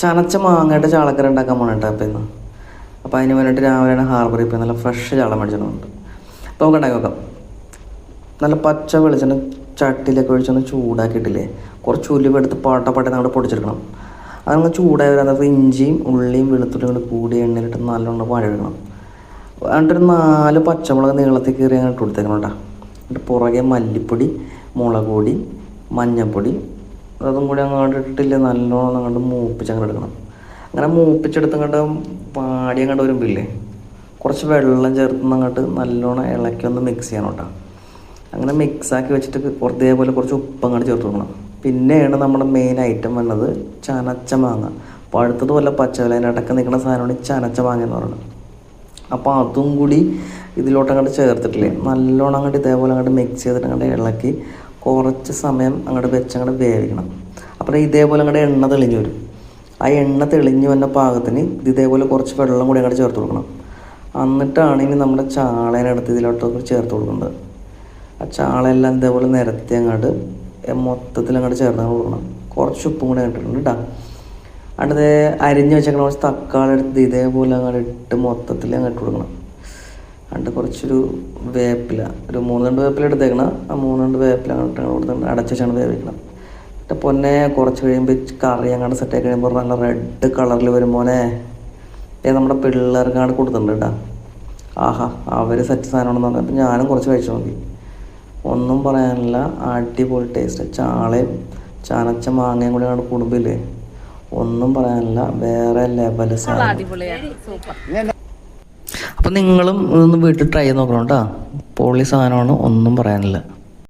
ചനച്ച മാങ്ങയുടെ ചാളക്കറി ഉണ്ടാക്കാൻ പോകണം അപ്പം ഇന്ന്. അപ്പോൾ അതിന് വേണ്ടിയിട്ട് രാവിലെയാണ് ഹാർബറിൽ പോയി നല്ല ഫ്രഷ് ചാള മേടിച്ചിട്ടുണ്ട് അപ്പോൾ നമുക്ക് ഉണ്ടാക്കി നല്ല പച്ച വെളിച്ചെണ്ണ ചട്ടിയിലൊക്കെ ഒഴിച്ചൊന്ന് ചൂടാക്കിയിട്ടില്ലേ? കുറച്ച് ഉലുവ എടുത്ത് പാട്ട പാട്ട നമ്മൾ പൊടിച്ചെടുക്കണം. അതങ്ങ് ചൂടായി വരാൻ ഇഞ്ചിയും ഉള്ളിയും വെളുത്തുള്ളിയും കൂടി കൂടി എണ്ണയിലിട്ട് നല്ലോണം വഴഴണം എന്നിട്ടൊരു നാല് പച്ചമുളക് നീളത്തിൽ കയറി അങ്ങോട്ട് ഇട്ട് കൊടുത്തേക്കണം കേട്ടോ. എന്നിട്ട് പുറകെ മല്ലിപ്പൊടി മുളക് പൊടി മഞ്ഞൾപ്പൊടി അതും കൂടി അങ്ങോട്ട് ഇട്ടിട്ടില്ല നല്ലോണം അങ്ങോട്ട് മൂപ്പിച്ച് അങ്ങോട്ട് എടുക്കണം. അങ്ങനെ മൂപ്പിച്ചെടുത്ത് അങ്ങോട്ട് പാടി അങ്ങോട്ട് വരുമ്പില്ലേ? കുറച്ച് വെള്ളം ചേർത്തുനിന്ന് അങ്ങോട്ട് നല്ലോണം ഇളക്കി ഒന്ന് മിക്സ് ചെയ്യണം കേട്ടോ. അങ്ങനെ മിക്സാക്കി വെച്ചിട്ട് ഇതേപോലെ കുറച്ച് ഉപ്പ് അങ്ങോട്ട് ചേർത്ത് കൊടുക്കണം. പിന്നെയാണ് നമ്മുടെ മെയിൻ ഐറ്റം വന്നത് ചനച്ച മാങ്ങ. പഴുത്തത് പോലെ പച്ചവിലതിനടക്കം നിൽക്കുന്ന സാധനമാണ് ചനച്ച മാങ്ങ എന്ന് പറയുന്നത്. അപ്പോൾ അതും കൂടി ഇതിലോട്ട് അങ്ങോട്ട് ചേർത്തിട്ടില്ലേ? നല്ലോണം അങ്ങോട്ട് ഇതേപോലെ അങ്ങോട്ട് മിക്സ് ചെയ്തിട്ട് അങ്ങോട്ട് ഇളക്കി കുറച്ച് സമയം അങ്ങോട്ട് വെച്ച് അങ്ങോട്ട് വേവിക്കണം. അപ്പോൾ ഇതേപോലെ അങ്ങോട്ട് എണ്ണ തെളിഞ്ഞു വരും. ആ എണ്ണ തെളിഞ്ഞു വന്ന പാകത്തിന് ഇത് ഇതേപോലെ കുറച്ച് വെള്ളം കൂടി അങ്ങോട്ട് ചേർത്ത് കൊടുക്കണം. എന്നിട്ടാണ് ഇനി നമ്മുടെ ചാളേനെടുത്ത് ഇതിലോട്ട് ചേർത്ത് കൊടുക്കേണ്ടത് ആ ചാളയെല്ലാം ഇതേപോലെ നിരത്തി അങ്ങോട്ട് മൊത്തത്തിൽ അങ്ങോട്ട് ചേർത്ത് കൊടുക്കണം. കുറച്ച് ഉപ്പും കൂടെ ഇട്ടിട്ടുണ്ട് കേട്ടോ അടുത്ത് അരിഞ്ഞ് വെച്ചേക്കണ കുറച്ച് തക്കാളി എടുത്ത് ഇതേപോലെ അങ്ങോട്ട് ഇട്ട് മൊത്തത്തിൽ അങ്ങോട്ട് കൊടുക്കണം. എന്നിട്ട് കുറച്ചൊരു വേപ്പില. ഒരു മൂന്ന് രണ്ട് വേപ്പില എടുത്തേക്കണം. ആ മൂന്ന് രണ്ട് വേപ്പില അങ്ങോട്ട് കൊടുത്തിട്ട് അടച്ച വെച്ചാണ് വേവിക്കണം. എന്നിട്ട് പൊന്നെ കുറച്ച് കഴിയുമ്പോൾ കറി അങ്ങോട്ട് സെറ്റായി കഴിയുമ്പോൾ നല്ല റെഡ് കളറിൽ വരുമ്പോനെ ഏ നമ്മുടെ പിള്ളേർക്ക് അങ്ങോട്ട് കൊടുത്തിട്ടുണ്ട് ആഹാ അവർ സെറ്റ് സാധനമാണെന്ന് പറഞ്ഞപ്പോൾ ഞാനും കുറച്ച് കഴിച്ചു നോക്കി ഒന്നും പറയാനില്ല. അടിപൊളി ടേസ്റ്റ് ചാളയും ചാനച്ച മാങ്ങയും കൂടി അങ്ങോട്ട് കുടുംബില്ലേ ഒന്നും പറയാനില്ല. വേറെ ലെവൽ സാധനം. അപ്പം നിങ്ങളും ഒന്ന് വീട്ടിൽ ട്രൈ ചെയ്ത് നോക്കണം കേട്ടോ പൊളി സാധനമാണ് ഒന്നും പറയാനില്ല.